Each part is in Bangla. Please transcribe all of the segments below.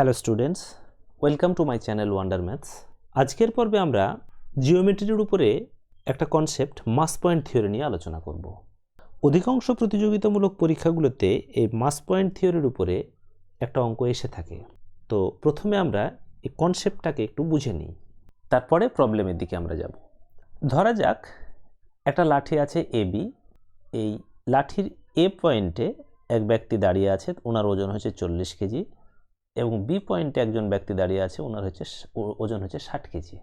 Hello students, welcome to my channel wonder maths. আজকের পর্বে আমরা জিওমেট্রির উপরে একটা কনসেপ্ট, মাস পয়েন্ট থিওরি নিয়ে আলোচনা করব। অধিকাংশ প্রতিযোগিতামূলক পরীক্ষাগুলোতে এই মাস পয়েন্ট থিওরির উপরে একটা অঙ্ক এসে থাকে। তো প্রথমে আমরা এই কনসেপ্টটাকে একটু বুঝে নিই। তারপরে প্রবলেমের দিকে আমরা যাব। ধরা যাক, একটা লাঠি আছে এ বি, এই লাঠির এ পয়েন্টে এক ব্যক্তি দাঁড়িয়ে আছে, ওনার ওজন হচ্ছে চল্লিশ কেজি। এবং বি পয়েন্টে একজন ব্যক্তি দাঁড়িয়ে আছে, ওনার হচ্ছে ওজন হচ্ছে ষাট কেজি।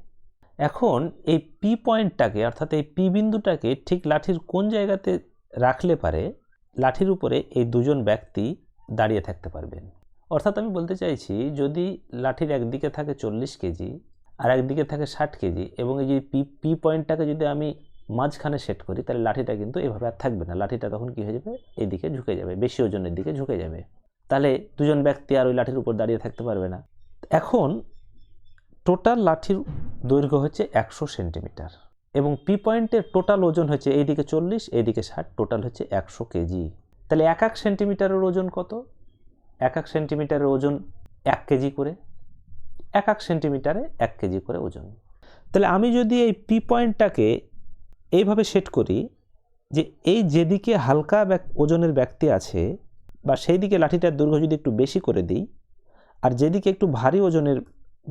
এখন এই পি পয়েন্টটাকে অর্থাৎ এই পি বিন্দুটাকে ঠিক লাঠির কোন জায়গাতে রাখলে পারে, লাঠির উপরে এই দুজন ব্যক্তি দাঁড়িয়ে থাকতে পারবেন। অর্থাৎ আমি বলতে চাইছি, যদি লাঠির একদিকে থাকে চল্লিশ কেজি আর একদিকে থাকে ষাট কেজি এবং এই যে পি পি পয়েন্টটাকে যদি আমি মাঝখানে সেট করি, তাহলে লাঠিটা কিন্তু এভাবে আর থাকবে না। লাঠিটা তখন কী হয়ে যাবে? এদিকে ঝুঁকে যাবে, বেশি ওজনের দিকে ঝুঁকে যাবে। তাহলে দুজন ব্যক্তি আর ওই লাঠির উপর দাঁড়িয়ে থাকতে পারবে না। এখন টোটাল লাঠির দৈর্ঘ্য হচ্ছে একশো সেন্টিমিটার এবং পি পয়েন্টের টোটাল ওজন হচ্ছে এইদিকে চল্লিশ, এইদিকে ষাট টোটাল হচ্ছে একশো কেজি। তাহলে এক এক সেন্টিমিটারের ওজন কত? এক এক সেন্টিমিটারের ওজন এক কেজি করে। এক এক সেন্টিমিটারে এক কেজি করে ওজন। তাহলে আমি যদি এই পি পয়েন্টটাকে এইভাবে সেট করি যে এই যেদিকে হালকা ওজনের ব্যক্তি আছে বা সেই দিকে লাঠিটার দৈর্ঘ্য যদি একটু বেশি করে দিই, আর যেদিকে একটু ভারী ওজনের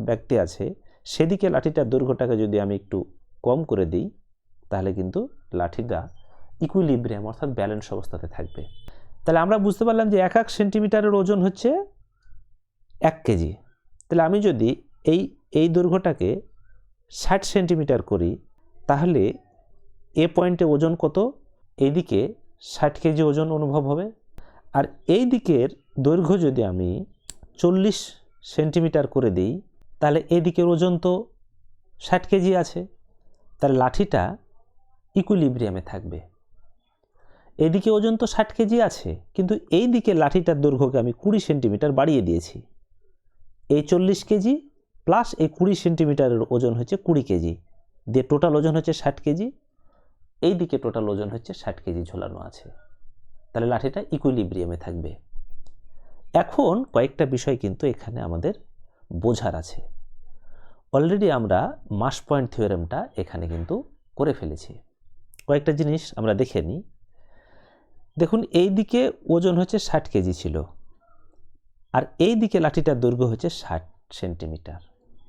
ব্যক্তি আছে, সেদিকে লাঠিটার দৈর্ঘ্যটাকে যদি আমি একটু কম করে দিই, তাহলে কিন্তু লাঠিটা ইকুইলিব্রিয়াম অর্থাৎ ব্যালেন্স অবস্থাতে থাকবে। তাহলে আমরা বুঝতে পারলাম যে এক এক সেন্টিমিটারের ওজন হচ্ছে এক কেজি। তাহলে আমি যদি এই এই দৈর্ঘ্যটাকে ষাট সেন্টিমিটার করি, তাহলে এ পয়েন্টে ওজন কত? এইদিকে ষাট কেজি ওজন অনুভব হবে। আর এই দিকের দৈর্ঘ্য যদি আমি চল্লিশ সেন্টিমিটার করে দিই, তাহলে এই দিকের ওজন তো ষাট কেজি আছে তাহলে লাঠিটা ইকুইলিব্রিয়ামে থাকবে। এদিকে ওজন তো ষাট কেজি আছে, কিন্তু এই দিকে লাঠিটার দৈর্ঘ্যকে আমি কুড়ি সেন্টিমিটার বাড়িয়ে দিয়েছি। এই চল্লিশ কেজি প্লাস এই কুড়ি সেন্টিমিটারের ওজন হচ্ছে কুড়ি কেজি, দিয়ে টোটাল ওজন হচ্ছে ষাট কেজি, এই দিকে টোটাল ওজন হচ্ছে ষাট কেজি ঝোলানো আছে। তাহলে লাঠিটা ইকুইলিব্রিয়ামে থাকবে। এখন কয়েকটা বিষয় কিন্তু এখানে আমাদের বোঝার আছে। অলরেডি আমরা মাস পয়েন্ট থিওরেমটা এখানে কিন্তু করে ফেলেছি। কয়েকটা জিনিস আমরা দেখে নিই। দেখুন, এই দিকে ওজন হচ্ছে ষাট কেজি ছিল, আর এই দিকে লাঠিটার দৈর্ঘ্য হচ্ছে ষাট সেন্টিমিটার।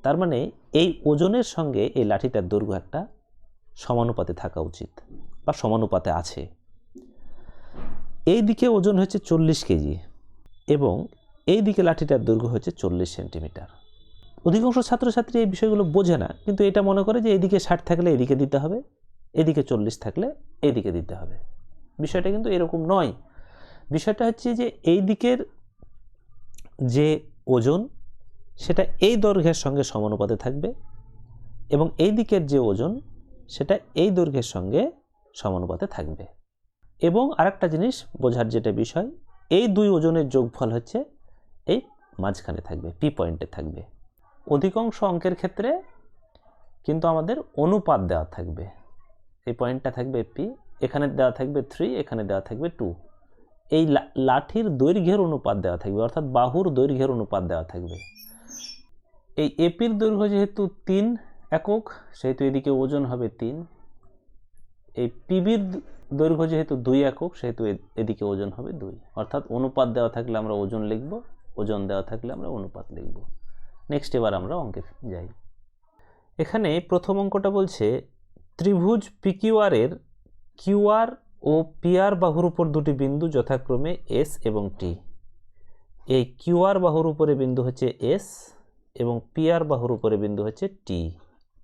তার মানে এই ওজনের সঙ্গে এই লাঠিটার দৈর্ঘ্য একটা সমানুপাতে থাকা উচিত, বা সমানুপাতে আছে। এই দিকে ওজন হচ্ছে চল্লিশ কেজি এবং এই দিকে লাঠিটার দৈর্ঘ্য হচ্ছে চল্লিশ সেন্টিমিটার। অধিকাংশ ছাত্রছাত্রী এই বিষয়গুলো বোঝে না, কিন্তু এটা মনে করে যে এদিকে ষাট থাকলে এদিকে দিতে হবে এদিকে চল্লিশ থাকলে এইদিকে দিতে হবে। বিষয়টা কিন্তু এরকম নয়। বিষয়টা হচ্ছে যে এই দিকের যে ওজন, সেটা এই দৈর্ঘ্যের সঙ্গে সমানুপাতে থাকবে এবং এই দিকের যে ওজন, সেটা এই দৈর্ঘ্যের সঙ্গে সমানুপাতে থাকবে। এবং আরেকটা জিনিস বোঝার যেটা বিষয়, এই দুই ওজনের যোগফল হচ্ছে এই মাঝখানে থাকবে পি পয়েন্টে থাকবে। অধিকাংশ অঙ্কের ক্ষেত্রে কিন্তু আমাদের অনুপাত দেওয়া থাকবে। এই পয়েন্টটা থাকবে পি এখানে দেওয়া থাকবে থ্রি এখানে দেওয়া থাকবে টু এই লাঠির দৈর্ঘ্যের অনুপাত দেওয়া থাকবে, অর্থাৎ বাহুর দৈর্ঘ্যের অনুপাত দেওয়া থাকবে। এই এপির দৈর্ঘ্য যেহেতু তিন একক, সেহেতু এদিকে ওজন হবে তিন। এই পিবির দৈর্ঘ্য যেহেতু দুই একক, সেহেতু এদিকে ওজন হবে দুই। অর্থাৎ অনুপাত দেওয়া থাকলে আমরা ওজন লিখব, ওজন দেওয়া থাকলে আমরা অনুপাত লিখব। নেক্সট এবার আমরা অঙ্কে যাই। এখানে প্রথম অঙ্কটা বলছে, ত্রিভুজ পিকিউআরের কিউআর ও পিআর বাহুর উপর দুটি বিন্দু যথাক্রমে এস এবং টি। এই কিউআর বাহুর উপরে বিন্দু হচ্ছে এস এবং পিআর বাহুর উপরে বিন্দু হচ্ছে টি।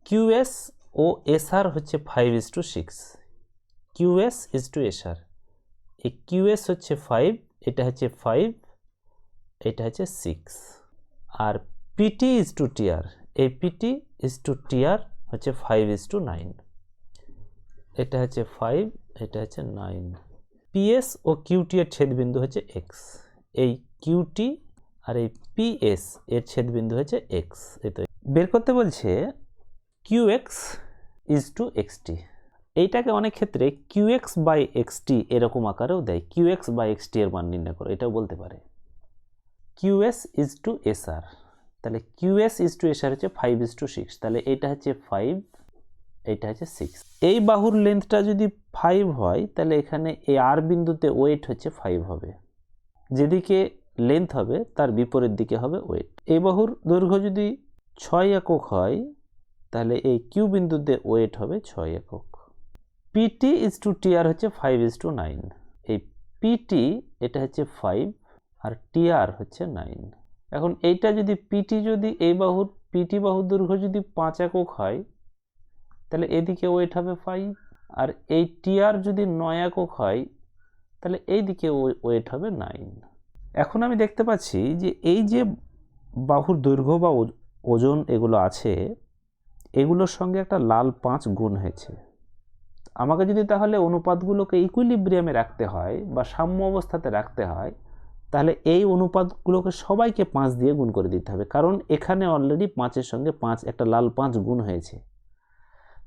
কিউএস ও এসআর হচ্ছে five is to six. QS is to SR এই কিউএস হচ্ছে ফাইভ এটা হচ্ছে ফাইভ এটা হচ্ছে সিক্স আর পিটি ইজ টু টিআর এই পিটি ইজ টু টিআর হচ্ছে ফাইভ ইজ টু নাইন এটা হচ্ছে ফাইভ এটা হচ্ছে নাইন পিএস ও কিউটি এর ছেদবিন্দু হচ্ছে এক্স এই কিউটি আর এই পিএস এর ছেদবিন্দু হচ্ছে এক্স এই তো। বের করতে বলছে Q X is to XT এইটাকে অনেক ক্ষেত্রে কিউ এক্স বাই এক্সটি এরকম আকারেও দেয়। কিউ এক্স বাই এক্সটি এর মান নির্ণয় করো, এটাও বলতে পারে। কিউএস ইজ টু এসআর তাহলে কিউএস ইজ টু এসআর হচ্ছে ফাইভ ইজ টু সিক্স তাহলে এটা হচ্ছে ফাইভ এটা হচ্ছে সিক্স এই বাহুর লেন্থটা যদি ফাইভ হয়, তাহলে এখানে এই আর বিন্দুতে ওয়েট হচ্ছে ফাইভ হবে। যেদিকে লেন্থ হবে, তার বিপরীত দিকে হবে ওয়েট এই বাহুর দৈর্ঘ্য যদি ছয় একক হয়, তাহলে এই কিউ বিন্দুতে ওয়েট হবে ছয় একক। পিটি ইজ টু টিআর হচ্ছে ফাইভ ইজ টু নাইন এই পিটি এটা হচ্ছে ফাইভ আর টিআর হচ্ছে নাইন এখন এইটা যদি পিটি যদি এই বাহুর পিটি বাহুর দৈর্ঘ্য যদি পাঁচ একক হয়, তাহলে এদিকে ওয়েট হবে ফাইভ আর এই টিআর যদি নয় একক হয়, তাহলে এই দিকে ওয়েট হবে নাইন এখন আমি দেখতে পাচ্ছি যে এই যে বাহুর দৈর্ঘ্য বা ওজ- ওজন এগুলো আছে, এগুলোর সঙ্গে একটা লাল পাঁচ গুণ হয়েছে। আমাকে যদি তাহলে অনুপাতগুলোকে ইকুইলিব্রিয়ামে রাখতে হয় বা সাম্য অবস্থাতে রাখতে হয়, তাহলে এই অনুপাতগুলোকে সবাইকে পাঁচ দিয়ে গুণ করে দিতে হবে। কারণ এখানে অলরেডি পাঁচের সঙ্গে পাঁচ, একটা লাল পাঁচ গুণ হয়েছে।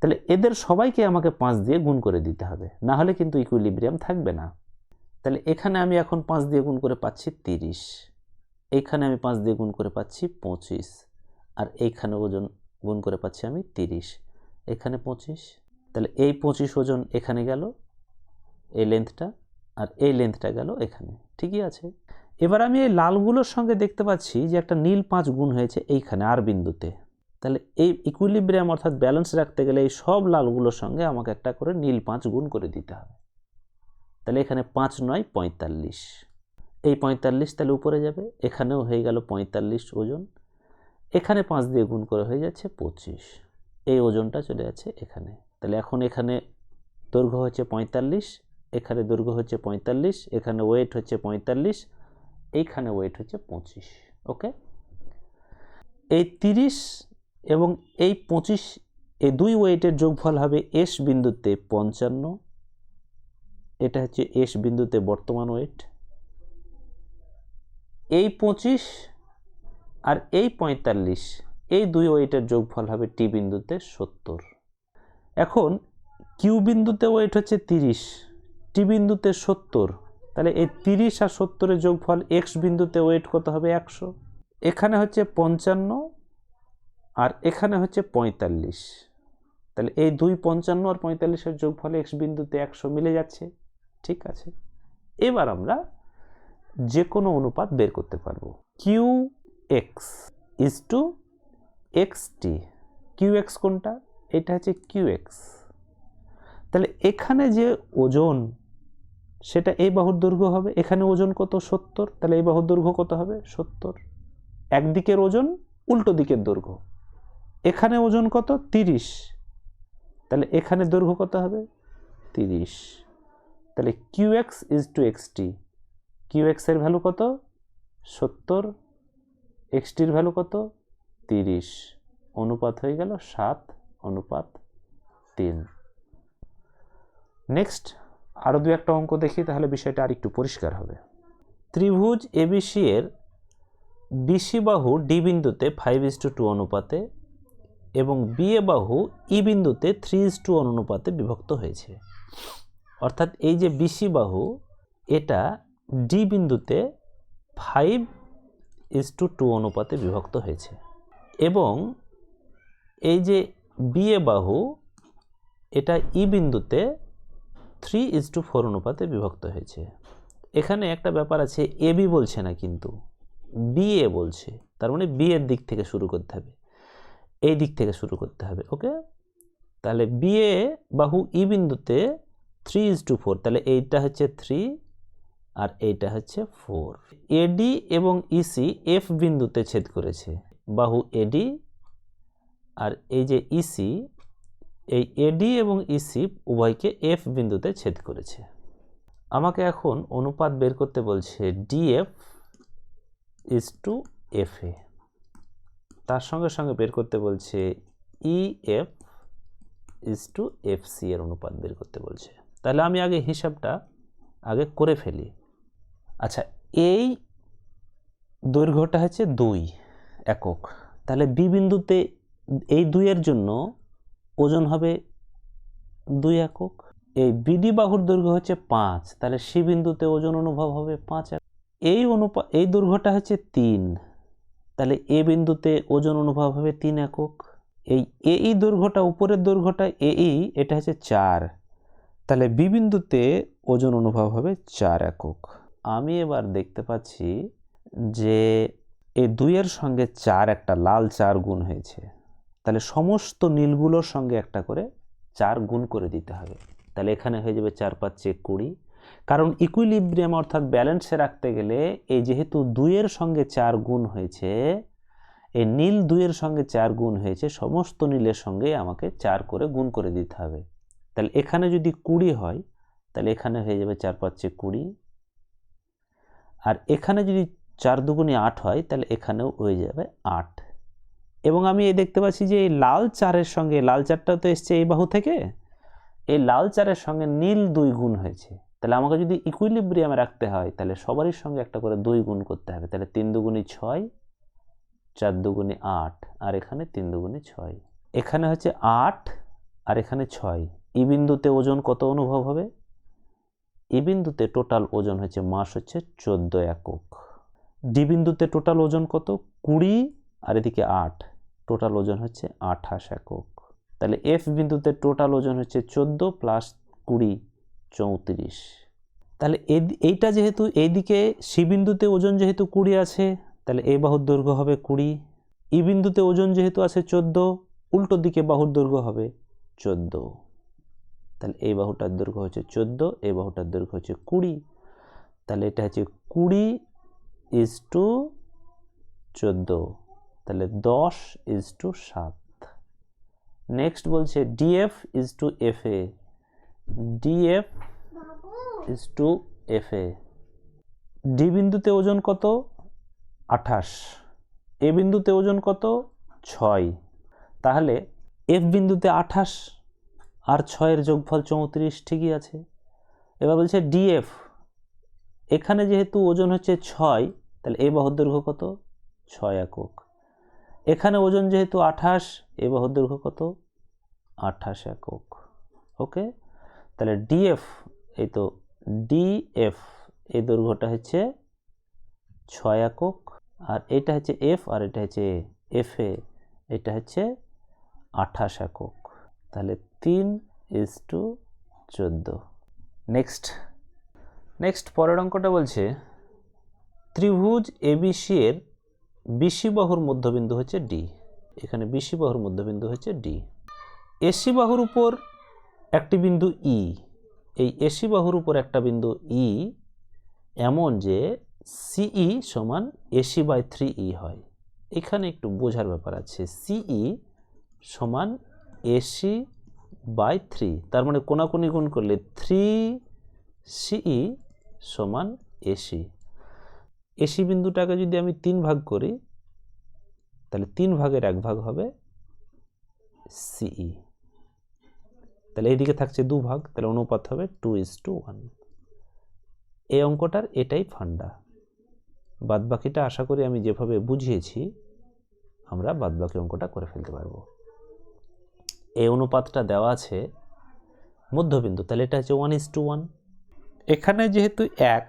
তাহলে এদের সবাইকে আমাকে পাঁচ দিয়ে গুণ করে দিতে হবে। না হলে কিন্তু ইকুইলিব্রিয়াম থাকবে না। তাহলে এখানে আমি এখন পাঁচ দিয়ে গুণ করে পাচ্ছি তিরিশ। এইখানে আমি পাঁচ দিয়ে গুণ করে পাচ্ছি পঁচিশ। আর এইখানে ওজন গুণ করে পাচ্ছি আমি তিরিশ। এখানে পঁচিশ। তাহলে এই পঁচিশ ওজন এখানে গেল, এই লেন্থটা আর এই লেন্থটা গেল এখানে। ঠিকই আছে? এবার আমি এই লালগুলোর সঙ্গে দেখতে পাচ্ছি যে একটা নীল পাঁচ গুণ হয়েছে এইখানে আর বিন্দুতে। তাহলে এই ইকুইলিব্রিয়াম অর্থাৎ ব্যালেন্স রাখতে গেলে এই সব লালগুলোর সঙ্গে আমাকে একটা করে নীল পাঁচ গুণ করে দিতে হবে। তাহলে এখানে পাঁচ নয় পঁয়তাল্লিশ। এই পঁয়তাল্লিশ তাহলে উপরে যাবে, এখানেও হয়ে গেল পঁয়তাল্লিশ ওজন। এখানে পাঁচ দিয়ে গুণ করে হয়ে যাচ্ছে পঁচিশ। এই ওজনটা চলে যাচ্ছে এখানে। তাহলে এখন এখানে দৈর্ঘ্য হচ্ছে পঁয়তাল্লিশ, এখানে দৈর্ঘ্য হচ্ছে পঁয়তাল্লিশ, এখানে ওয়েট হচ্ছে পঁয়তাল্লিশ, এইখানে ওয়েট হচ্ছে পঁচিশ ওকে এই তিরিশ এবং এই পঁচিশ, এই দুই ওয়েটের যোগফল হবে এস বিন্দুতে পঞ্চান্ন, এটা হচ্ছে এস বিন্দুতে বর্তমান ওয়েট এই পঁচিশ আর এই পঁয়তাল্লিশ, এই দুই ওয়েটের যোগফল হবে টি বিন্দুতে সত্তর। এখন কিউ বিন্দুতে ওয়েট হচ্ছে তিরিশ টি বিন্দুতে সত্তর। তাহলে এই তিরিশ আর সত্তরের যোগফল এক্স বিন্দুতে ওয়েট কত হবে একশো। এখানে হচ্ছে পঞ্চান্ন আর এখানে হচ্ছে পঁয়তাল্লিশ। তাহলে এই দুই পঞ্চান্ন আর পঁয়তাল্লিশের যোগফল এক্স বিন্দুতে একশো মিলে যাচ্ছে। ঠিক আছে? এবার আমরা যে কোনো অনুপাত বের করতে পারব। Q X is to X T Q X কোনটা? এটা হচ্ছে কিউ এক্স তাহলে এখানে যে ওজন, সেটা এই বাহুর দৈর্ঘ্য হবে। এখানে ওজন কত? সত্তর। তাহলে এই বাহুর দৈর্ঘ্য কত হবে? সত্তর। একদিকের ওজন, উল্টো দিকের দৈর্ঘ্য। এখানে ওজন কত? তিরিশ। তাহলে এখানে দৈর্ঘ্য কত হবে? তিরিশ। তাহলে Q X is to X T Q এক্সের ভ্যালু কত? সত্তর। এক্সটির ভ্যালু কত? তিরিশ। অনুপাত হয়ে গেল সাত। অনুপাত তিন। নেক্সট আরও দু একটা অঙ্ক দেখি, তাহলে বিষয়টা আর একটু পরিষ্কার হবে। ত্রিভুজ এবিসি এর বিসি বাহু ডি বিন্দুতে ফাইভ ইস টু টু অনুপাতে এবং বিএ বাহু ই বিন্দুতে থ্রি ইস টু অনুপাতে বিভক্ত হয়েছে। অর্থাৎ এই যে বিসি বাহু, এটা ডি বিন্দুতে ফাইভ ইস টু টু অনুপাতে বিভক্ত হয়েছে। এবং এই যে বিএ বাহু, এটা ই বিন্দুতে থ্রি ইজ টু ফোর অনুপাতে বিভক্ত হয়েছে। এখানে একটা ব্যাপার আছে, এ বি বলছে না কিন্তু, বি এ বলছে, তার মানে বি এর দিক থেকে শুরু করতে হবে, এই দিক থেকে শুরু করতে হবে, ওকে? তাহলে বি এ বাহু ই বিন্দুতে থ্রি ইজ টু ফোর, তাহলে এইটা হচ্ছে থ্রি আর এইটা হচ্ছে ফোর। এডি এবং ইসি এফ বিন্দুতে ছেদ করেছে, বাহু এডি আর এই যে ইসি এই এডি এবং ইসি উভয়কে এফ বিন্দুতে ছেদ করেছে। আমাকে এখন অনুপাত বের করতে বলছে DF is to F A তার সঙ্গে সঙ্গে বের করতে বলছে EF is to F C এর অনুপাত বের করতে বলছে। তাহলে আমি আগে হিসাবটা আগে করে ফেলি। আচ্ছা এই দৈর্ঘ্যটা হচ্ছে দুই একক। তাহলে বি বিন্দুতে এই দুইয়ের জন্য ওজন হবে দুই একক। এই বিডি বাহুর দৈর্ঘ্য হচ্ছে পাঁচ, তাহলে সি বিন্দুতে ওজন অনুভব হবে পাঁচ একক এই অনুপা, এই দৈর্ঘ্যটা হচ্ছে তিন, তাহলে এ বিন্দুতে ওজন অনুভব হবে তিন একক। এই এ ই দৈর্ঘ্যটা, উপরের দৈর্ঘ্যটা এ ই এটা হচ্ছে চার, তাহলে বি বিন্দুতে ওজন অনুভব হবে চার একক। আমি এবার দেখতে পাচ্ছি যে এই দুইয়ের সঙ্গে চার একটা লাল চার গুণ হয়েছে। তাহলে সমস্ত নীলগুলোর সঙ্গে একটা করে চার গুণ করে দিতে হবে। তাহলে এখানে হয়ে যাবে চার পাঁচে কুড়ি। কারণ ইকুইলিব্রিয়াম অর্থাৎ ব্যালেন্সে রাখতে গেলে এই যেহেতু দুইয়ের সঙ্গে চার গুণ হয়েছে, এই নীল দুইয়ের সঙ্গে চার গুণ হয়েছে, সমস্ত নীলের সঙ্গে আমাকে চার করে গুণ করে দিতে হবে। তাহলে এখানে যদি কুড়ি হয়, তাহলে এখানে হয়ে যাবে চার পাঁচে কুড়ি। আর এখানে যদি চার দুগুণে আট হয়, তাহলে এখানেও হয়ে যাবে আট। এবং আমি এই দেখতে পাচ্ছি যে এই লাল চারের সঙ্গে, লাল চারটা তো এসছে এই বাহু থেকে, এই লাল চারের সঙ্গে নীল দুই গুণ হয়েছে। তাহলে আমাকে যদি ইকুইলিব্রিয়ামে রাখতে হয়, তাহলে সবারই সঙ্গে একটা করে দুই গুণ করতে হবে। তাহলে তিন দুগুণি ছয়, চার দুগুণি আট, আর এখানে তিন দুগুণি ছয়। এখানে হচ্ছে আট, আর এখানে ছয়। ই বিন্দুতে ওজন কত অনুভব হবে? ই বিন্দুতে টোটাল ওজন হচ্ছে, মাস হচ্ছে চোদ্দ একক। ডি বিন্দুতে টোটাল ওজন কত? কুড়ি, আর এদিকে আট। টোটাল ওজন হচ্ছে আঠাশ একক। তাহলে এফ বিন্দুতে টোটাল ওজন হচ্ছে চোদ্দ প্লাস কুড়ি চৌত্রিশ। তাহলে এই- এইটা যেহেতু এইদিকে সি বিন্দুতে ওজন যেহেতু কুড়ি আছে, তাহলে এই বাহুর দৈর্ঘ্য হবে কুড়ি। ই বিন্দুতে ওজন যেহেতু আছে চোদ্দ, উল্টো দিকে বাহুর দৈর্ঘ্য হবে চোদ্দ। তাহলে এই বাহুটার দৈর্ঘ্য হচ্ছে চোদ্দ, এই বাহুটার দৈর্ঘ্য হচ্ছে কুড়ি। তাহলে এটা হচ্ছে কুড়ি ইজ টু চোদ্দ। তাহলে দশ ইজ টু সাত। নেক্সট বলছে DF is to F A DF is to F A D বিন্দুতে ওজন কত? আঠাশ। এ বিন্দুতে ওজন কত? ছয়। তাহলে এফ বিন্দুতে আঠাশ আর ছয়ের যোগফল চৌত্রিশ ঠিকই আছে। এবার বলছে ডিএফ এখানে যেহেতু ওজন হচ্ছে ছয়, তাহলে এ বাহুর দৈর্ঘ্য কত? ছয় একক। এখানে ওজন যেহেতু আঠাশ, এ বাহুর দৈর্ঘ্য কত? আঠাশ একক। ওকে? তাহলে ডিএফ, এই তো ডিএফ, এই দৈর্ঘ্যটা হচ্ছে ছয় একক, আর এটা হচ্ছে এফ, আর এটা হচ্ছে এফ এ, এটা হচ্ছে আঠাশ একক। তাহলে তিন ইজ টু চোদ্দ। নেক্সট। নেক্সট পরের অঙ্কটা বলছে, ত্রিভুজ এবিসি এর বিসি বাহুর মধ্যবিন্দু হচ্ছে ডি এখানে বিসি বাহুর মধ্যবিন্দু হচ্ছে ডি এসি বাহুর উপর একটি বিন্দু ই এই এসি বাহুর উপর একটা বিন্দু ই এমন যে সিই সমান এসি বাই থ্রি ই হয়। এখানে একটু বোঝার ব্যাপার আছে। সিই সমান এসি বাই থ্রি তার মানে কোনাকুনি গুণ করলে থ্রি সিই সমান এসি এসি বিন্দুটাকে যদি আমি তিন ভাগ করি, তাহলে তিন ভাগের এক ভাগ হবে সিই তাহলে এইদিকে থাকছে দু ভাগ, তাহলে অনুপাত হবে টু ইজ টু ওয়ান এই অঙ্কটার এটাই ফান্ডা। বাদবাকিটা আশা করি আমি যেভাবে বুঝিয়েছি, আমরা বাদবাকি অঙ্কটা করে ফেলতে পারব। এই অনুপাতটা দেওয়া আছে মধ্যবিন্দু, তাহলে এটা হচ্ছে ওয়ান ইজ টু ওয়ান এখানে যেহেতু এক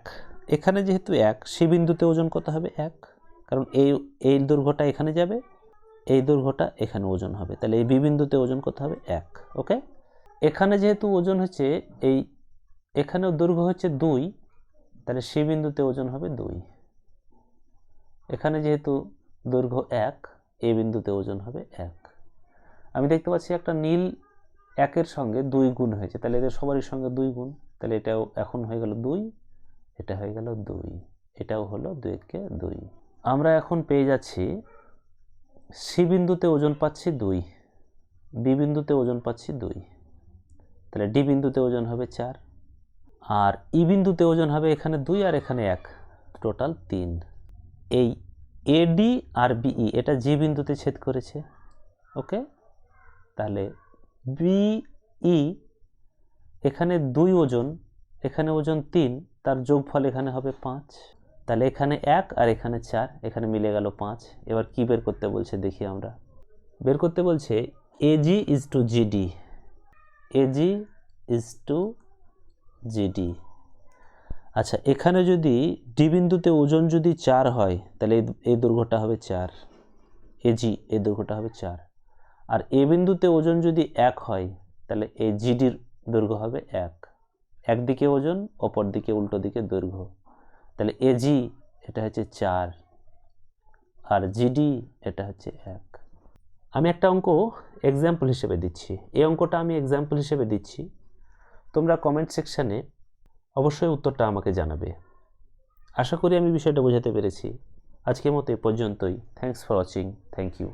এখানে যেহেতু এক, সে বিন্দুতে ওজন কত হবে? এক। কারণ এই এই দৈর্ঘ্যটা এখানে যাবে, এই দৈর্ঘ্যটা এখানে ওজন হবে। তাহলে এই বি বিন্দুতে ওজন কত হবে? এক, ওকে? এখানে যেহেতু ওজন হচ্ছে, এই, এখানেও দৈর্ঘ্য হচ্ছে দুই, তাহলে সে বিন্দুতে ওজন হবে দুই। এখানে যেহেতু দৈর্ঘ্য এক, এ বিন্দুতে ওজন হবে এক। আমি দেখতে পাচ্ছি একটা নীল একের সঙ্গে দুই গুণ হয়েছে। তাহলে এদের সবারই সঙ্গে দুই গুণ। তাহলে এটাও এখন হয়ে গেল দুই। এটা হয়ে গেল দুই। এটাও হলো দুইকে দুই। আমরা এখন পেয়ে যাচ্ছি, সি বিন্দুতে ওজন পাচ্ছি দুই, বি বিন্দুতে ওজন পাচ্ছি দুই। তাহলে ডি বিন্দুতে ওজন হবে চার, আর ই বিন্দুতে ওজন হবে এখানে দুই আর এখানে এক, টোটাল তিন। এই এডি আর বিই এটা জি বিন্দুতে ছেদ করেছে, ওকে? তাহলে বিই এখানে দুই ওজন, এখানে ওজন তিন তার যোগফল এখানে হবে পাঁচ। তাহলে এখানে এক আর এখানে চার, এখানে মিলে গেল পাঁচ। এবার কি বের করতে বলছে দেখি আমরা। বের করতে বলছে AG is to GD AG is to GD আচ্ছা এখানে যদি ডি বিন্দুতে ওজন যদি চার হয়, তাহলে এই দৈর্ঘ্যটা হবে চার। এজি এই দৈর্ঘ্যটা হবে চার। আর এ বিন্দুতে ওজন যদি এক হয়, তাহলে এই জিডির দৈর্ঘ্য হবে এক। একদিকে ওজন অপর দিকে উল্টো দিকে দৈর্ঘ্য। তাহলে এজি এটা হচ্ছে চার, আর জিডি এটা হচ্ছে এক। আমি একটা অঙ্ক এক্সাম্পল হিসেবে দিচ্ছি। এই অঙ্কটা আমি এক্সাম্পল হিসেবে দিচ্ছি। তোমরা কমেন্ট সেকশানে অবশ্যই উত্তরটা আমাকে জানাবে। আশা করি আমি বিষয়টা বোঝাতে পেরেছি। আজকের মতো এ পর্যন্তই। Thanks for watching thank you